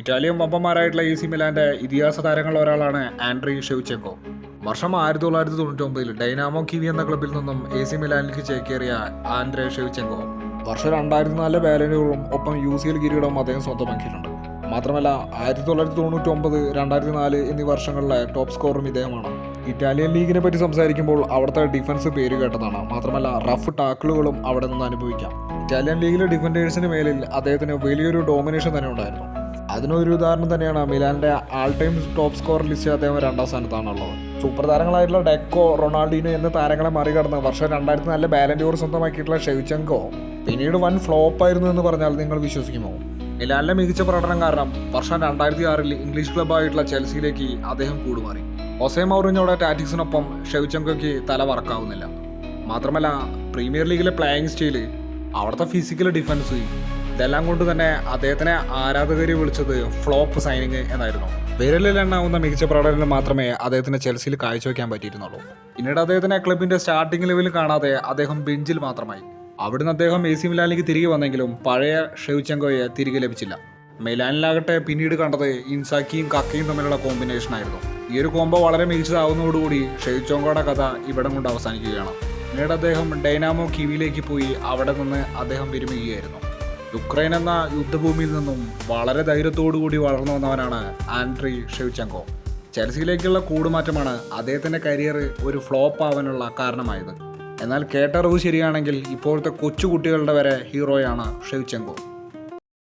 Italian വമ്പന്മാരായിട്ടുള്ള A C മിലാന്റെ ഇതിഹാസ താരങ്ങളിൽ ഒരാളാണ് ആൻഡ്രി ഷെവ്ചെക്കോ വർഷം ആയിരത്തി തൊള്ളായിരത്തി തൊണ്ണൂറ്റി ഒമ്പതിൽ ഡൈനാമോ കിവി എന്ന ക്ലബിൽ നിന്നും എ സി മിലാനിലേക്ക് ചേക്കേറിയ ആൻഡ്രെ ഷെവിച്ചെങ്കോ വർഷം രണ്ടായിരത്തി നാലിലെ ബാലനുകളും ഒപ്പം യു സി എൽ കിരീടവും അദ്ദേഹം സ്വന്തമാക്കിയിട്ടുണ്ട് മാത്രമല്ല ആയിരത്തി തൊള്ളായിരത്തി തൊണ്ണൂറ്റി ഒമ്പത് രണ്ടായിരത്തി നാല് എന്നീ വർഷങ്ങളിലെ ടോപ്പ് സ്കോറും ഇദ്ദേഹമാണ്. ഇറ്റാലിയൻ ലീഗിനെ പറ്റി സംസാരിക്കുമ്പോൾ അവിടുത്തെ ഡിഫൻസ് പേര് കേട്ടതാണ്. മാത്രമല്ല റഫ് ടാക്കിളുകളും അവിടെ നിന്ന് അനുഭവിക്കാം. ഇറ്റാലിയൻ ലീഗിലെ ഡിഫൻഡേഴ്സിന് മേലിൽ അദ്ദേഹത്തിന് വലിയൊരു ഡോമിനേഷൻ തന്നെ ഉണ്ടായിരുന്നു. അതിനൊരു ഉദാഹരണം തന്നെയാണ് മിലാന്റെ all time top score list അദ്ദേഹം രണ്ടാം സ്ഥാനത്താണുള്ളത്. സൂപ്പർ താരങ്ങളായിട്ടുള്ള ഡെക്കോ റൊണാൾഡിനോ എന്ന താരങ്ങളെ മറികടന്ന് വർഷം രണ്ടായിരത്തി നല്ല ബാലൻഡിയോർ സ്വന്തമാക്കിയിട്ടുള്ള ഷെവിചെങ്കോ പിന്നീട് വൻ ഫ്ലോപ്പ് ആയിരുന്നു എന്ന് പറഞ്ഞാൽ നിങ്ങൾ വിശ്വസിക്കുമോ? മിലാനിലെ മികച്ച പ്രകടനം കാരണം വർഷം രണ്ടായിരത്തി ആറിൽ ഇംഗ്ലീഷ് ക്ലബ്ബായിട്ടുള്ള ചെൽസിയിലേക്ക് അദ്ദേഹം കൂടുമാറി. ഒസേ മൗറിഞ്ഞോടെ ടാറ്റിക്സിനൊപ്പം ഷെവിചെങ്കോയ്ക്ക് തല വറക്കാവുന്നില്ല. മാത്രമല്ല പ്രീമിയർ ലീഗിലെ പ്ലേയിങ് സ്റ്റൈൽ അവിടുത്തെ ഫിസിക്കൽ ഡിഫൻസ് ഇതെല്ലാം കൊണ്ട് തന്നെ അദ്ദേഹത്തിനെ ആരാധകർ വിളിച്ചത് ഫ്ലോപ്പ് സൈനിങ് എന്നായിരുന്നു. വിരലിൽ എണ്ണാവുന്ന മികച്ച പ്രകടനം മാത്രമേ അദ്ദേഹത്തിന് ചെൽസിയിൽ കാഴ്ചവെക്കാൻ പറ്റിയിരുന്നുള്ളൂ. പിന്നീട് അദ്ദേഹത്തിനെ ക്ലബിന്റെ സ്റ്റാർട്ടിംഗ് ലെവലിൽ കാണാതെ അദ്ദേഹം ബെഞ്ചിൽ മാത്രമായി. അവിടുന്ന് അദ്ദേഹം എ സി മിലാനിലേക്ക് തിരികെ വന്നെങ്കിലും പഴയ ഷെവ്ചെങ്കോയെ തിരികെ ലഭിച്ചില്ല. മിലാനിലാകട്ടെ പിന്നീട് കണ്ടത് ഇൻസാക്കിയും കക്കയും തമ്മിലുള്ള കോമ്പിനേഷൻ ആയിരുന്നു. ഈ ഒരു കോംബോ വളരെ മികച്ചതാവുന്നതോടുകൂടി ഷെയ്ച്ചോങ്കോയുടെ കഥ ഇവിടം കൊണ്ട് അവസാനിക്കുകയാണ്. പിന്നീട് അദ്ദേഹം ഡൈനാമോ കിവിയിലേക്ക് പോയി അവിടെ നിന്ന് അദ്ദേഹം വിരമിക്കുകയായിരുന്നു. യുക്രൈൻ എന്ന യുദ്ധഭൂമിയിൽ നിന്നും വളരെ ധൈര്യത്തോടുകൂടി വളർന്നു വന്നവനാണ് ആൻഡ്രി ഷെവ്ചെങ്കോ ചെൽസിയിലേക്കുള്ള കൂടുമാറ്റമാണ് അദ്ദേഹത്തിന്റെ കരിയർ ഒരു ഫ്ലോപ്പ് ആവാനുള്ള കാരണമായത്. എന്നാൽ കേട്ടറിവ് ശരിയാണെങ്കിൽ ഇപ്പോഴത്തെ കൊച്ചുകുട്ടികളുടെ വരെ ഹീറോയാണ് ഷെവിച്ചെങ്കോ.